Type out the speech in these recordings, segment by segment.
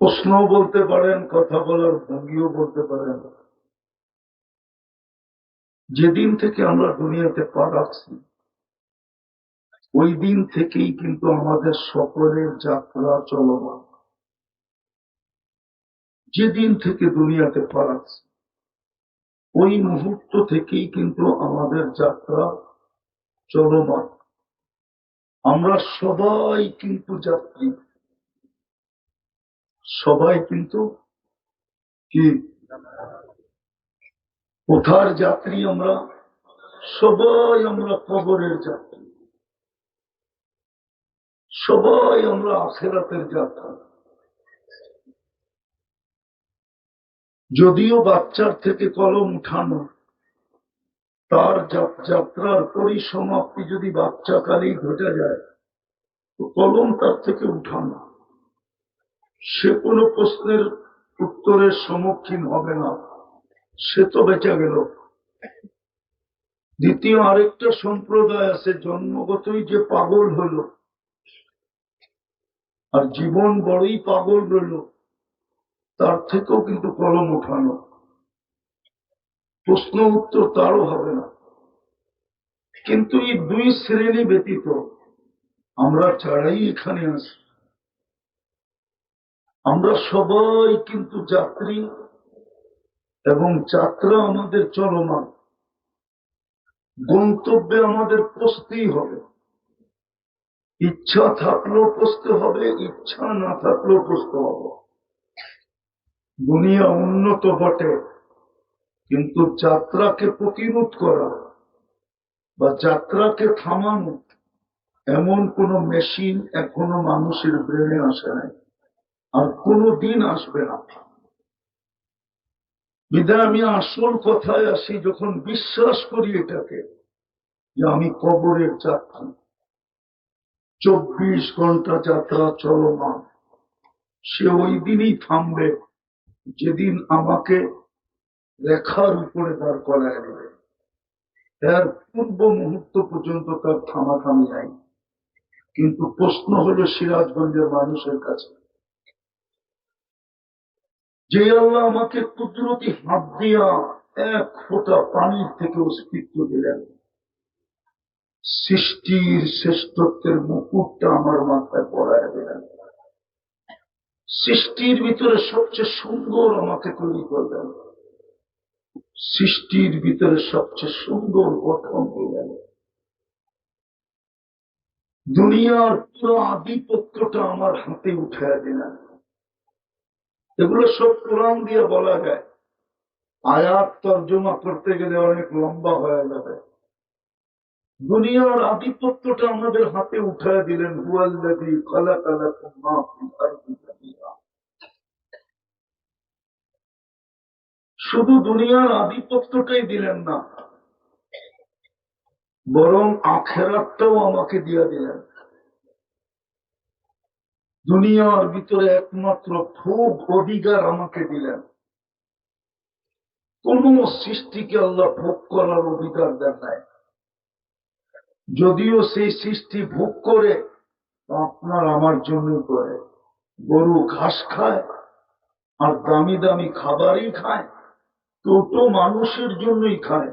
প্রশ্ন বলতে পারেন, কথা বলার ভঙ্গিও বলতে পারেন। যেদিন থেকে আমরা দুনিয়াতে পা রাখছি ওই দিন থেকেই কিন্তু আমাদের সকলের যাত্রা চলমান। যেদিন থেকে দুনিয়াতে পা রাখছি, ওই মুহূর্ত থেকেই কিন্তু আমাদের যাত্রা চলমান। আমরা সবাই কিন্তু যাত্রী। সবাই কিন্তু কি? কোথার যাত্রী আমরা? সবাই আমরা কবরের যাত্রী। সবাই আমরা আখেরাতের যাত্রা। যদিও বাচ্চার থেকে কলম উঠানো, তার যাত্রার পরিসমাপ্তি যদি বাচ্চাকালেই ঘটে যায়, তো কলম তার থেকে উঠানো। সে কোনো প্রশ্নের উত্তরের সম্মুখীন হবে না। সে তো বেঁচে গেল। দ্বিতীয় আরেকটা সম্প্রদায় আছে, জন্মগতই যে পাগল হলো। আর জীবন বড়ই পাগল রইল। তার থেকেও কিন্তু কলম উঠানো প্রশ্ন উত্তর তারও হবে না। কিন্তু এই দুই শ্রেণি ব্যতীত আমরা ছাড়াই এখানে আছি আমরা সবাই কিন্তু যাত্রী এবং যাত্রা আমাদের চলমান। গন্তব্যে আমাদের পৌঁছতেই হবে। ইচ্ছা থাকলেও পৌঁছতে হবে, ইচ্ছা না থাকলেও পৌঁছতে হবে। দুনিয়া উন্নত বটে, কিন্তু যাত্রাকে প্রতিরোধ করা বা যাত্রাকে থামানো এমন কোন মেশিন এখনও মানুষের ব্রেনে আসে নাই। আর কোনো দিন আসবে না। বিদায় আমি আসল কথায় আসি, যখন বিশ্বাস করি এটাকে, যে আমি কবরের যাত্রী। চব্বিশ ঘণ্টা যাত্রা চলমান। সে ওই দিনই থামবে, যেদিন আমাকে রেখার উপরে দাঁড় করায় দেবে। এর পূর্ব মুহূর্ত পর্যন্ত তার থামাথামি নাই। কিন্তু প্রশ্ন হলো সিরাজগঞ্জের মানুষের কাছে যে আল্লাহ আমাকে কুদরতি হাত দিয়া এক ফোঁটা পানির থেকে অস্তিত্ব দিলেন। সৃষ্টির শ্রেষ্ঠত্বের মুকুটটা আমার মাথায় পড়ায় দিলেন। সৃষ্টির ভিতরে সবচেয়ে সুন্দর আমাকে তৈরি করলেন। সৃষ্টির ভিতরে সবচেয়ে সুন্দর গঠন দিলেন। দুনিয়ার পুরো আধিপত্যটা আমার হাতে উঠে দিলেন। এগুলো সব কোরআন দিয়ে বলা যায়। আয়াত তর্জমা করতে গেলে অনেক লম্বা হয়ে যাবে। দুনিয়ার আধিপত্যটা আমাদের হাতে উঠায় দিলেন। শুধু দুনিয়ার আধিপত্যটাই দিলেন না, বরং আখেরাতটাও আমাকে দিয়ে দিলেন। দুনিয়ার ভিতরে একমাত্র ভোগ অধিকার আমাকে দিলেন। কোন সৃষ্টিকে আল্লাহ ভোগ করার অধিকার দেন নাই। যদিও সেই সৃষ্টি ভোগ করে, আপনার আমার জন্যই করে। গরু ঘাস খায়, আর দামি দামি খাবারই খায় টোটো মানুষের জন্যই খায়।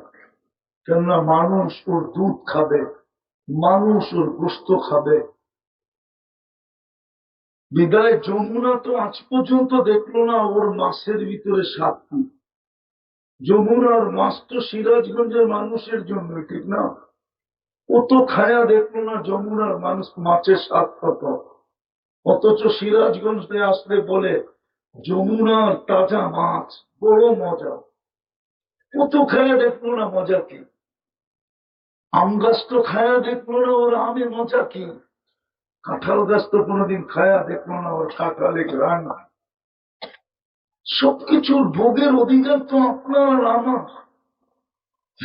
কেননা মানুষ ওর দুধ খাবে, মানুষ ওর গোস্ত খাবে বিদায় যমুনা তো আজ পর্যন্ত দেখল না, ওর মাছের ভিতরে সাতটি যমুনার মাছ তো সিরাজগঞ্জের মানুষের জন্য, ঠিক না? ও তো খায়া দেখল না যমুনার মানুষ মাছের স্বাদ কত। অথচ সিরাজগঞ্জে আসলে বলে যমুনার তাজা মাছ, বড় মজা। ও তো খায়া দেখল না মজা কি? আম গাছ তো খায়া দেখল না, ওর আমে মজা কি? কাঁঠাল গাছ তো কোনোদিন খায়া দেখল না ওর কাঁঠালে গ্রান সবকিছুর ভোগের অধিকার তো আপনার, আমার।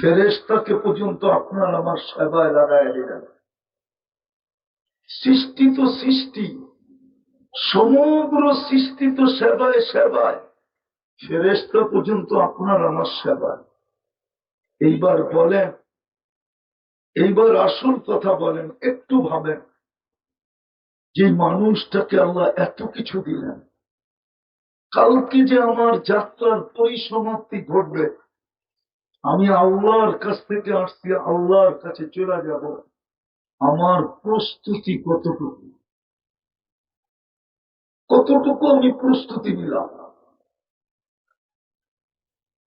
ফেরেস্তাকে পর্যন্ত আপনার আমার সেবায় লাগায় দিলেন। সৃষ্টি তো সৃষ্টি, সমগ্র সৃষ্টি তো সেবায় সেবায়। ফেরেস্তা পর্যন্ত আপনার আমার সেবায়। এইবার বলেন, এইবার আসল কথা বলেন, একটু ভাবেন। যে মানুষটাকে আল্লাহ এত কিছু দিলেন। কালকে যে আমার যাত্রার পরিসমাপ্তি ঘটবে, আমি আল্লাহর কাছ থেকে আসছি, আল্লাহর কাছে চলে যাব। আমার প্রস্তুতি কতটুকু? কতটুকু আমি প্রস্তুতি নিলাম?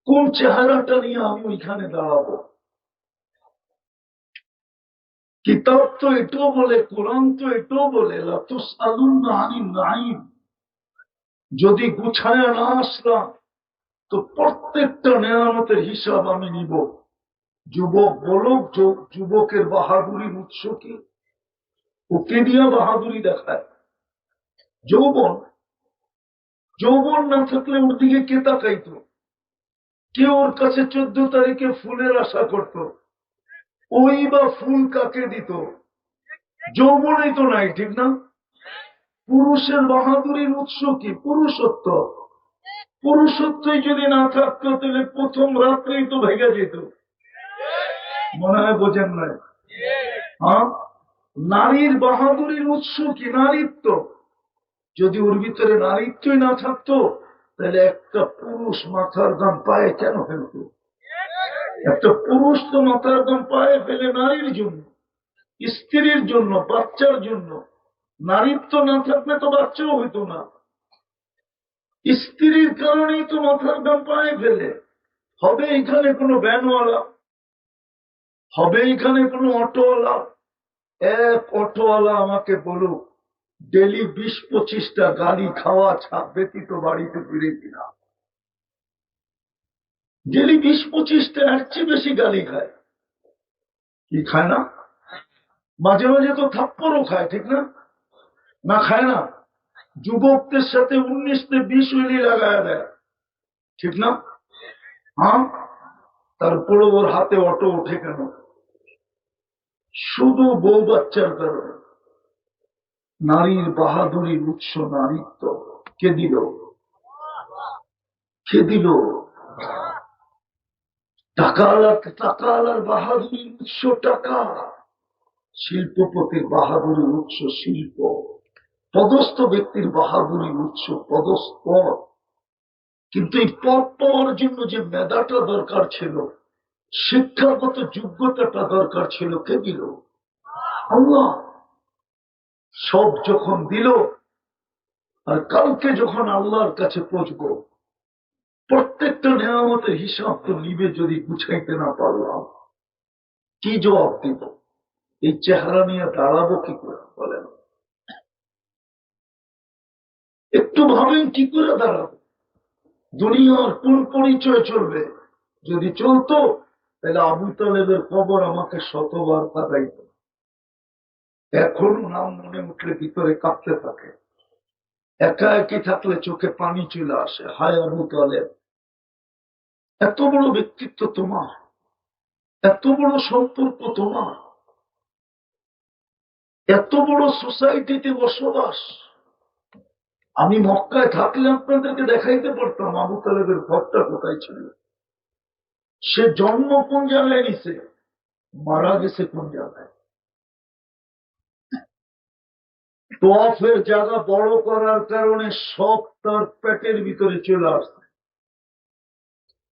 কোন চেহারাটা নিয়ে আমি ওইখানে দাঁড়াবো? কিতাব তো এটাও বলে, কোরআন তো এটাও বলে যদি গুছায় না আসলাম, তো প্রত্যেকটা নেয়ামতের হিসাব আমি নিব। যুবক বলক যুবকের বাহাদুরির উৎস কি? ওকে দিয়ে বাহাদুরি দেখায়। যৌবন। যৌবন না থাকলে ওর দিকে কে তাকাইতো? কে ওর কাছে চোদ্দ তারিখে ফুলের আশা করত? ওই বা ফুল কাকে দিত? যৌবনই তো নাই, ঠিক না? পুরুষের বাহাদুরির উৎস কি? পুরুষত্ব। পুরুষত্বই যদি না থাকতো, তাহলে প্রথম রাত্রেই তো ভেঙে যেত। মনে হয় বোঝেন নাই? হ্যাঁ? নারীর বাহাদুরির উৎস কি? নারীত্ব। যদি ওর ভিতরে নারীত্বই না থাকতো, তাহলে একটা পুরুষ মাথার দাম পায়ে কেন ফেলতো? একটা পুরুষ তো মাথার দাম পায়ে ফেলে নারীর জন্য, স্ত্রীর জন্য, বাচ্চার জন্য। নারীত্ব না থাকলে তো বাচ্চাও হইতো না। স্ত্রীর কারণেই তো মাথার দাম পায়ে ফেলে। হবে এখানে কোনো ভ্যানওয়ালা হবে এখানে কোনো অটোওয়ালা? এক অটোওয়ালা আমাকে বলুক, ডেলি বিশ পঁচিশটা গাড়ি খাওয়া ছাপ ব্যতীত বাড়িতে ফিরে কিনা। ডেলি বিশ পঁচিশটা এর চেয়ে বেশি গালি খায়, কি খায় না? মাঝে মাঝে তো থাপ্পড়ও খায়, ঠিক না? না খায় না? যুবকদের সাথে উনিশতে বিশ উইলি লাগায় দেয়, ঠিক না? হ্যাঁ? তারপরে ওর হাতে অটো ওঠে কেন? শুধু বউ বাচ্চার কারণে। নারীর বাহাদুরির উৎস, নারীত্ব, কে দিল? কে দিল? টাকাওয়ালার টাকাওয়ালার বাহাদুরির উৎস টাকা। শিল্পপতির বাহাদুরির উৎস শিল্প। পদস্থ ব্যক্তির বাহাদুরির উৎস পদস্থ। কিন্তু এই পদ পাওয়ার জন্য যে মেধাটা দরকার ছিল, শিক্ষাগত যোগ্যতাটা দরকার ছিল, কে দিল? আল্লাহ। সব যখন দিল, আর কালকে যখন আল্লাহর কাছে পৌঁছব প্রত্যেকটা নেয়ামতের হিসাব তো নিবে যদি গুছাইতে না পারলাম। কি জবাব দিব? এই চেহারা নিয়ে দাঁড়াবো কি করে, বলেন? একটু ভাবেন কি করে দাঁড়াবো? দুনিয়ার কোন পরিচয় চলবে? যদি চলতো, তাহলে আবু তালেবের খবর আমাকে শতবার কাদাইত এখনও নাম মনে উঠলে ভিতরে কাঁপতে থাকে। একা একই থাকলে চোখে পানি চলে আসে, হায় আবু তালেব। এত বড় ব্যক্তিত্ব তোমার, এত বড় সম্পর্ক তোমার। এত বড় সোসাইটিতে বসবাস। আমি মক্কায় থাকলে আপনাদেরকে দেখাইতে পারতাম আবু তালেবের ঘরটা কোথায় ছিল। সে জন্ম কোন জায়গায় নিছে? মারা গেছে কোন জায়গায়? তোয়াফের জায়গা বড় করার কারণে সব তার পেটের ভিতরে চলে আসছে।